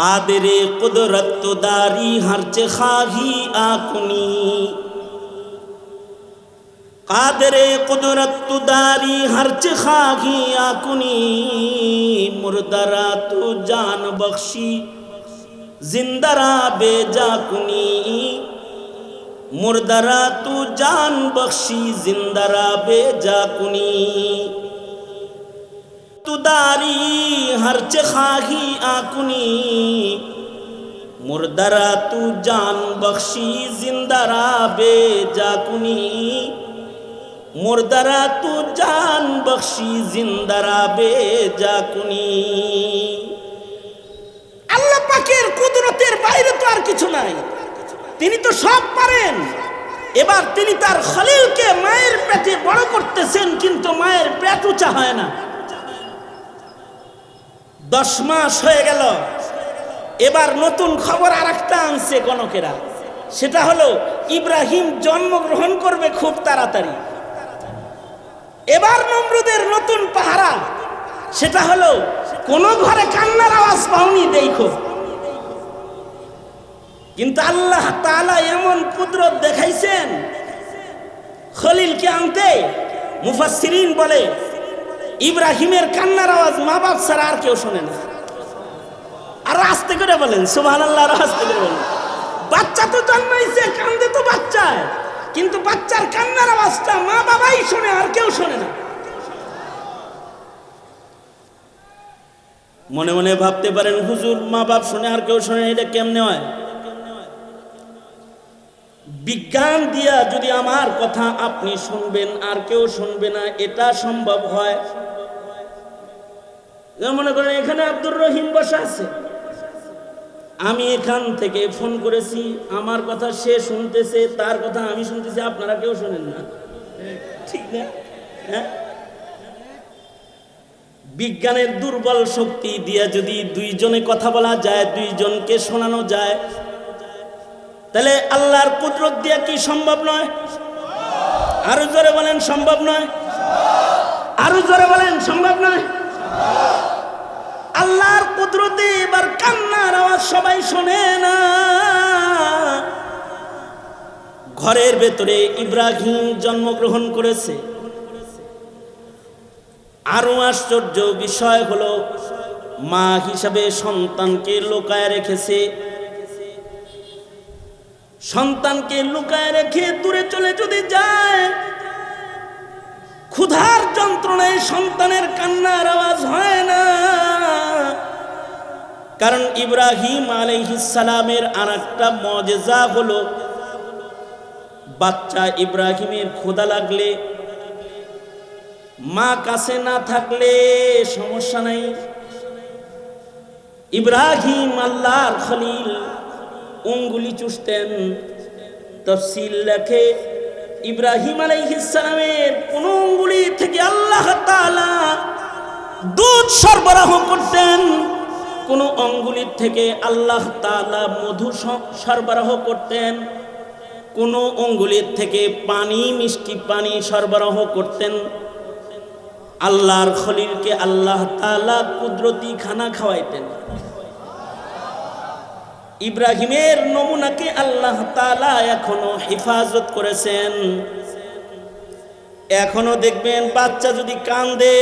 কাদেরে কুদরত দারি হরচে খাহি আকুনি। কাদেরে কুদরত দারি হরচ খাহি আকুনি। মুর্দারা তু জান বখশি, জিন্দারা বেজা কুনি মুর্দারা তু জান বখশি, জিন্দারা বেজা কুনি তুদারি হরচ খাহি আকুনি। মুর্দারা, তু জান বখশি, জিন্দারা বেজা কুনি মুর্দারা, তু জান বখশি, জিন্দারা বেজা কুনি আল্লাহ পাকের কুদরতের বাইরে তো আর কিছু নাই। তিনি তো সব পারেন। এবার তিনি তার খলিলকে মায়ের পেটে বড় করতেছেন, কিন্তু মায়ের পেট উঁচা হয় না। দশ মাস হয়ে গেল। এবার নতুন খবর আর একটা আনছে গণকেরা সেটা হলো, ইব্রাহিম জন্মগ্রহণ করবে খুব তাড়াতাড়ি। এবার নমরুদের নতুন পাহারা। সেটা হলো, কোন ঘরে কান্নার আওয়াজ পাওনি দেখো। কিন্তু আল্লাহ তাআলা এমন কুদরত দেখাইছেন। খলিলকে আনতে মুফাসসিরিন বলে ইব্রাহিমের কান্নার আওয়াজ মা বাপ ছাড়া আর কেউ শোনে না। আর আস্তে করে বলেন সুবহান আল্লাহ আস্তে করে বলেন। বাচ্চা তো জন্মাইছে, কান্দে তো বাচ্চায়। কিন্তু বাচ্চার কান্নার আওয়াজটা মা বাবাই শোনে, আর কেউ শোনে না। মনে মনে ভাবতে পারেন, হুজুর, মা বাপ শুনে, আর কেউ শুনে এটা কেমনে হয়? বিজ্ঞান দিয়া যদি আমার কথা আপনি শুনবেন, আর কেউ শুনবে না, এটা সম্ভব হয় মনে করেন, এখানে আব্দুর রহিম বসা আছে। আমি এখান থেকে ফোন করেছি, আমার কথা সে শুনতেছে, তার কথা আমি শুনতেছি, আপনারা কেউ শোনেন না। ঠিক না? হ্যাঁ? বিজ্ঞানের দুর্বল শক্তি দিয়ে যদি দুইজনে কথা বলা যায়, দুইজনকে শোনানো যায়, তাহলে আল্লাহর কুদরত দিয়া কি সম্ভব নয়? আরও জোরে বলেন, সম্ভব নয়? আরও জোরে বলেন, সম্ভব নয়? আল্লাহর কুদরতে এবার কান্নার আওয়াজ সবাই শোনে না। ঘরের ভেতরে ইব্রাহিম জন্মগ্রহণ করেছে। আরও আশ্চর্য বিষয় হলো, মা হিসাবে সন্তানকে লুকায় রেখেছে। সন্তানকে লুকায় রেখে দূরে চলে যদি যায়, ক্ষুধার যন্ত্রণায় সন্তানের কান্নার কারণ ইব্রাহিম আলাইহিসালামের আর একটা মজেজা হলো, বাচ্চা ইব্রাহিমের খোদা লাগলে, মা কাছে না থাকলে সমস্যা নাই। ইব্রাহিম আল্লাহর খলিল, উঙ্গুলি চুষতেন, তফসিল লেখে, ইব্রাহিম আলাইহিসসালামের কোন উঙ্গুলি থেকে আল্লাহ দুধ সরবরাহ করতেন। কোন অঙ্গুলির থেকে আল্লাহ তাআলা মধু সরবরাহ করতেন। কোনো অঙ্গুলির থেকে পানি, মিষ্টি পানি সরবরাহ করতেন। আল্লাহর খলিলকে আল্লাহ তাআলা কুদরতি খানা খাওয়াইতেন। ইব্রাহিমের নমুনাকে আল্লাহ তালা এখনও হেফাজত করেছেন। এখনও দেখবেন বাচ্চা যদি কান্দে,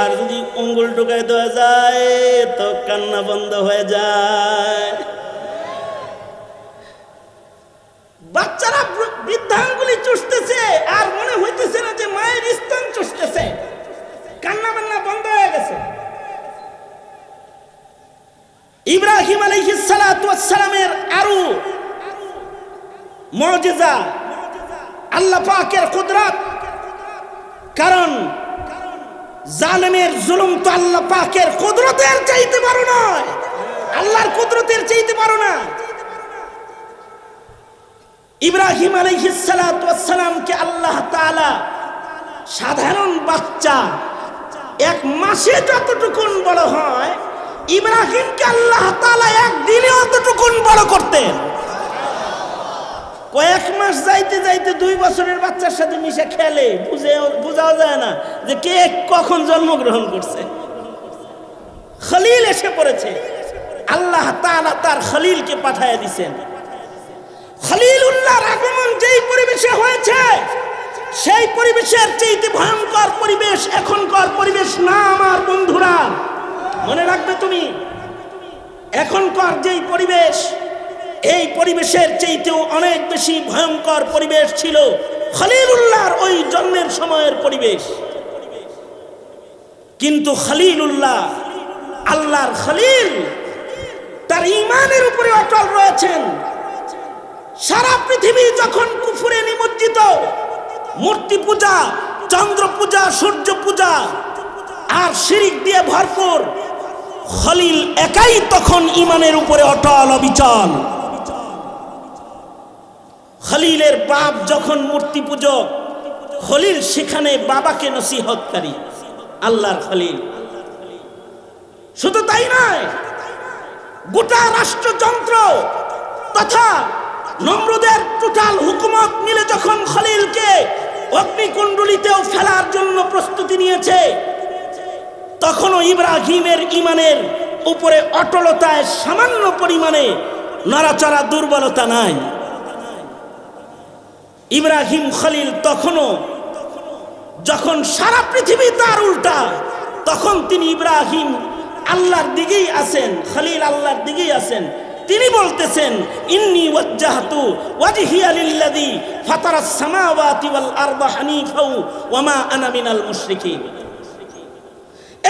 আর যদি অঙ্গুল ঢুকায় দেওয়া যায়, তো কান্না বন্ধ হয়ে যায়। বাচ্চারা বৃদ্ধাঙ্গুলি চুষতেছে, আর মনে হইতেছে না যে মায়ের স্তন চুষতেছে। কান্না বান্না বন্ধ হয়ে গেছে। ইব্রাহিম আলাইহিসসালামের আরও মজেজা, আল্লাহ পাকের কুদরত কারণ জালেমের জুলুম তো আল্লাহ পাকের কুদরতের চাইতে পারো নয়। আল্লাহর কুদরতের চাইতে পারো না। ইব্রাহিম আলাইহিসসালামকে আল্লাহ তাআলা সাধারণ বাচ্চা এক মাসে যতটুকুন বড় হয়, ইব্রাহিমকে আল্লাহ তাআলা একদিনে অতটুকুন বড় করতেন। কয়েক মাস যাইতে যাইতে দুই বছরের বাচ্চার সাথে মিশে খেলে, বুঝে, বোঝাও যায় না যে কে কখন জন্মগ্রহণ করছে। খলিল এসে পড়েছে। আল্লাহ তাআলা তার খলিলকে পাঠায় দিছেন। খলিলুল্লাহর আগমন যেই পরিবেশে হয়েছে, সেই পরিবেশের চেয়েতে ভয়ঙ্কর পরিবেশ, এখনকার পরিবেশ না আমার বন্ধুরা। মনে রাখবে তুমি, এখনকার যেই পরিবেশ এই পরিবেশের চেয়েতেও অনেক বেশি ভয়ঙ্কর পরিবেশ ছিল খলিলুল্লাহর ওই জন্মের সময়ের পরিবেশ। কিন্তু খলিলুল্লাহ, আল্লাহর খলিল, তার ইমানের উপরে অটল রয়েছেন। সারা পৃথিবী যখন কুফুরে নিমজ্জিত, মূর্তি পূজা, চন্দ্র পূজা, সূর্য পূজা আর শিরিক দিয়ে ভরপুর, খলিল একাই তখন ইমানের উপরে অটল অবিচল। খলিলের বাপ যখন মূর্তি পূজক, খলিল সেখানে বাবাকে নসিহতকারী আল্লাহর খলিল। শুধু তাই নয়, গোটা রাষ্ট্রযন্ত্র তথা নমরুদের টোটাল হুকুমত মিলে যখন খলিলকে অগ্নিকুণ্ডলিতেও ফেলার জন্য প্রস্তুতি নিয়েছে, তখনও ইব্রাহিমের ইমানের উপরে অটলতায় সামান্য পরিমাণে নড়াচড়া দুর্বলতা নাই। ইব্রাহিম খলিল তখনও যখন সারা পৃথিবী তার উল্টা, তখন তিনি ইব্রাহিম আল্লাহর দিকেই আছেন, খলিল আল্লাহর দিকেই আছেন। তিনি বলতেছেন, ইন্নি ওয়াজ্জাহতু ওয়াজহিয়া লিল্লাযী ফাতারাস সামাওয়াতি ওয়াল আরদা হানিফাও ওয়া মা আনা মিনাল মুশরিকিন।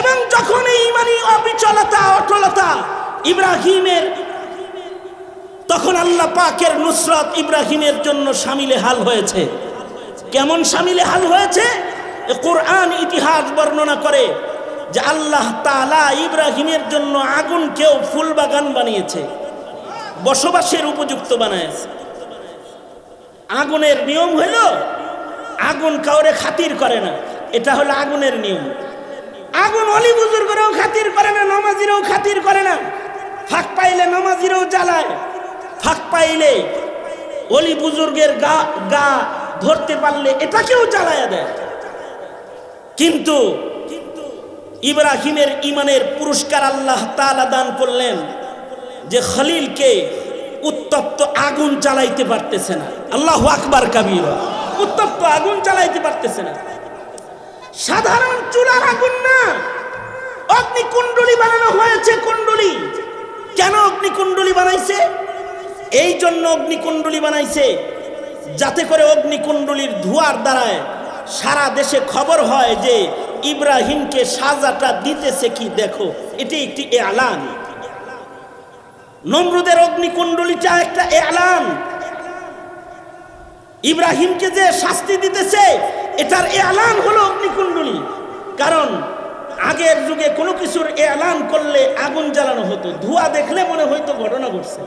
এবং যখন এই ইমানি অবিচলতা, অটলতা ইব্রাহিমের তখন আল্লাহ পাকের নুসরত ইব্রাহিমের জন্য সামিলে হাল হয়েছে। কেমন সামিলে হাল হয়েছে? কোরআন ইতিহাস বর্ণনা করে যে আল্লাহ তালা ইব্রাহিমের জন্য আগুনকেও ফুল বাগান বানিয়েছে, বসবাসের উপযুক্ত বানায়েছে। আগুনের নিয়ম হইল আগুন কাউরে খাতির করে না, এটা হলো আগুনের নিয়ম। আগুন অলি বুজুর্গরাও খাতির করে না, নমাজিরাও খাতির করে না, ফাঁক পাইলে নমাজিরাও জ্বালায়। ফাঁক পাইলে অলি বুজুর্গের গা গা ধরতে পারলে এটাকেও জ্বালায়া দেয়। কিন্তু ইব্রাহিমের ইমানের পুরস্কার আল্লাহ তাআলা দান করলেন যে খলিলকে উত্তপ্ত আগুন চালাইতে পারতেছে না। আল্লাহ আকবার কাবির, উত্তপ্ত আগুন চালাইতে পারতেছে না। সাধারণ চুলার আগুন না। অগ্নিকুণ্ডলী বানানো হয়েছে কুণ্ডলী। কেন অগ্নিকুণ্ডলী বানাইছে? এই জন্য অগ্নিকুণ্ডলী বানাইছে। যাতে করে অগ্নিকুণ্ডলীর ধোঁয়ার দ্বারায় সারা দেশে খবর হয় যে ইব্রাহিমকে সাজাটা দিতেছে কি দেখো, এটি একটি এলান। নমরুদের অগ্নিকুণ্ডলীটা একটা এলান। ইব্রাহিমকে যে শাস্তি দিতেছে, এটার এলান হলো অগ্নিকুণ্ডলী। কারণ আগের যুগে কোনো কিছুর এলান করলে আগুন জ্বালানো হতো, ধোঁয়া দেখলে মনে হয়তো ঘটনা ঘটছে।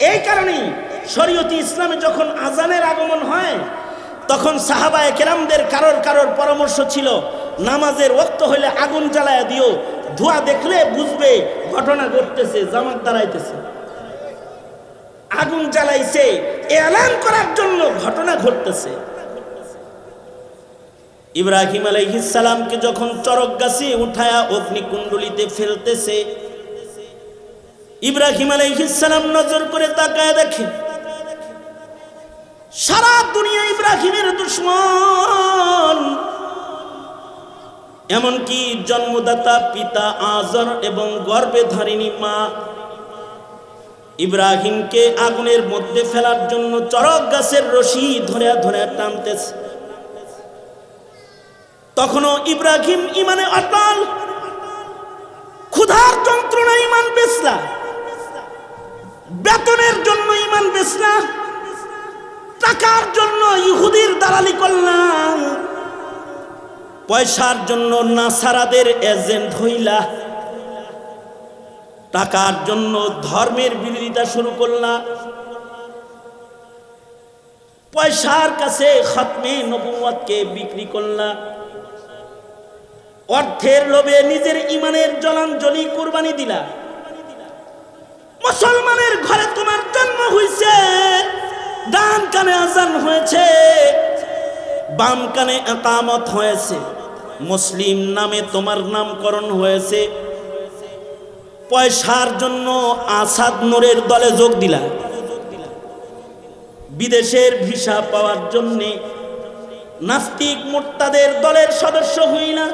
এই কারণেই শরীয়তি ইসলামে যখন আজানের আগমন হয়, তখন সাহাবায় কেরামদের কারোর কারোর পরামর্শ ছিল, নামাজের ওক্ত হইলে আগুন জ্বালায় দিও, ধোঁয়া দেখলে বুঝবে ঘটনা ঘটতেছে, জামাত দাঁড়াইতেছে। আগুন জ্বালাইছে এলান করার জন্য ঘটনা ঘটতেছে। ইব্রাহিম আলাইহিসালামকে যখন চরক গাছে উঠায়া অগ্নিকুণ্ডলিতে ফেলতেছে ইব্রাহিম আলাইহিসালাম নজর করে তাকায় দেখে, সারা দুনিয়া ইব্রাহিমের দুশ্মন। এমনকি জন্মদাতা, পিতা, আজর এবং গর্ভে ধারিণী মা ইব্রাহিমকে আগুনের মধ্যে ফেলার জন্য চরক গাছের রশি ধরে ধরে টানতেছে। তখনও ইব্রাহিম ইমানে অটল। ইমান বেসলা টাকার জন্য ইহুদির দালালি করলাম। পয়সার জন্য নাসারাদের এজেন্ট হইলা। টাকার জন্য ধর্মের বিরোধিতা শুরু করলাম পয়সার কাছে খতমে নবুয়তকে বিক্রি করলা। অর্থের লোভে নিজের ইমানের জলাঞ্জলি কুরবানি দিলা। মুসলমানের ঘরে তোমার জন্ম হইছে। ডান কানে আজান হয়েছে, বাম কানে একামত হয়েছে। মুসলিম নামে তোমার নামকরণ হয়েছে। পয়সার জন্য আসাদ নোরের দলে যোগ দিলা। বিদেশের ভিসা পাওয়ার জন্যে নাস্তিক মোর্তাদের দলের সদস্য হই না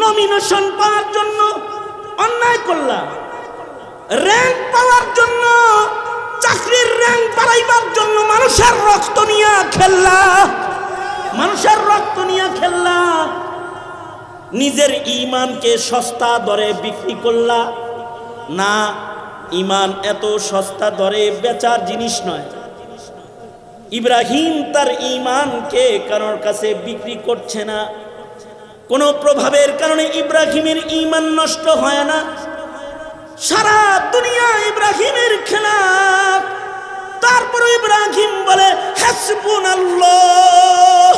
নমিনেশন পাওয়ার জন্য অন্যায় করলা। র্যাঙ্ক পাওয়ার জন্য, চাকরির র্যাঙ্ক বাড়াইবার জন্য মানুষের রক্ত নিয়ে খেললা মানুষের রক্ত নিয়ে খেললা নিজের ইমানকে সস্তা দরে বিক্রি করলা। না ইমান এত সস্তা দরে বেচার জিনিস নয়। ইব্রাহিম তার ইমানকে কারোর কাছে বিক্রি করছে না। কোনো প্রভাবের কারণে ইব্রাহিমের ইমান নষ্ট হয় না। সারা দুনিয়া ইব্রাহিমের খেলা। তারপর ইব্রাহিম বলে হাসবুন আল্লাহ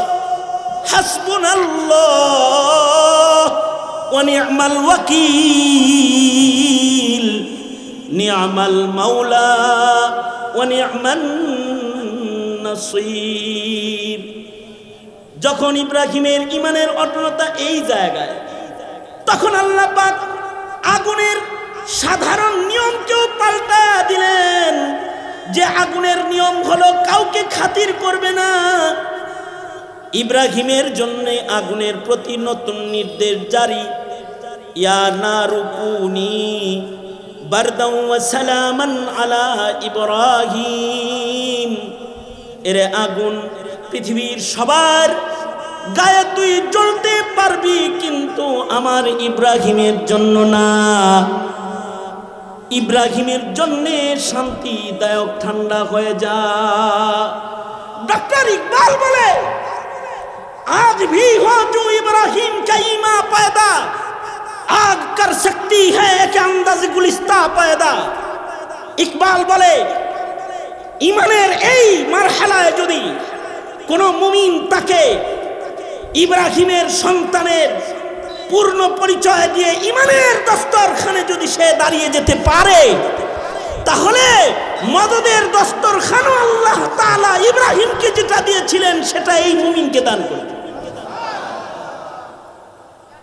হাসবুন আল্লাহ ওয়ানি'মাল ওয়াকিল নি'মাল মাওলা ওয়ানি'মান নাসির। যখন ইব্রাহিমের ইমানের অটলতা এই জায়গায়, তখন আল্লাহ পাক আগুনের সাধারণ নিয়মকেও পাল্টা দিলেন যে আগুনের নিয়ম হলো কাউকে খাতির করবে না। ইব্রাহিমের জন্য আগুনের প্রতি নতুন নির্দেশ জারি। ইয়া বারদাউ ওয়া সালামান আলা ইব্রাহিম। এরে আগুন পৃথিবীর সবার গায়ে তুই জ্বলতে পারবি, কিন্তু আমার ইব্রাহিমের জন্য না। ইব্রাহিমের জন্যে শান্তিদায়ক ঠান্ডা হয়ে যা। ডক্টর ইকবাল বলে, আজ ভি হু ইব্রাহিম কাইমা পয়দা। আগ কর সকতি হ্যাঁ গুলিস্তা পয়দা। ইকবাল বলে, ইমানের এই মারহালায় যদি কোনো মুমিন তাকে ইব্রাহিমের সন্তানের পূর্ণ পরিচয় দিয়ে ইমানের দস্তরখানে যদি সে দাঁড়িয়ে যেতে পারে, তাহলে মদদের দস্তরখানও আল্লাহ তালা ইব্রাহিমকে যেটা দিয়েছিলেন, সেটা এই মুমিনকে দান করে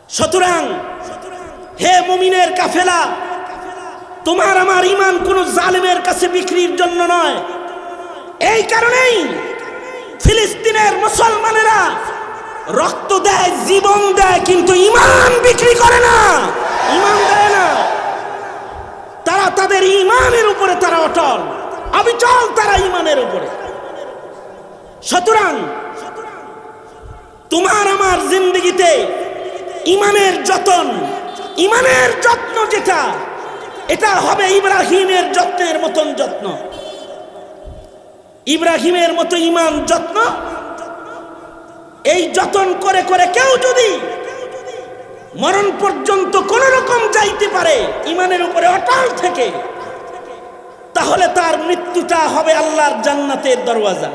সুতরাং হে মুমিনের কাফেলা, তোমার আমার ইমান কোন জালেমের কাছে বিক্রির জন্য নয়। এই কারণেই ফিলিস্তিনের মুসলমানেরা রক্ত দেয়, জীবন দেয়, কিন্তু ইমান বিক্রি করে না। ইমান দেয় না। তারা তাদের ইমানের উপরে তারা অটল। অবিচল তারা ইমানের উপরে। সুতরাং তোমার আমার জিন্দগিতে ইমানের যতন, ইমানের যত্ন যেটা, এটা হবে ইব্রাহিমের যত্নের মতন যত্ন। ইব্রাহিমের মতো ইমান যত্ন এই যতন করে করে কেউ যদি মরণ পর্যন্ত কোন রকম যাইতে পারে ইমানের উপরে অটল থেকে, তাহলে তার মৃত্যুটা হবে আল্লাহর জান্নাতের দরওয়াজা।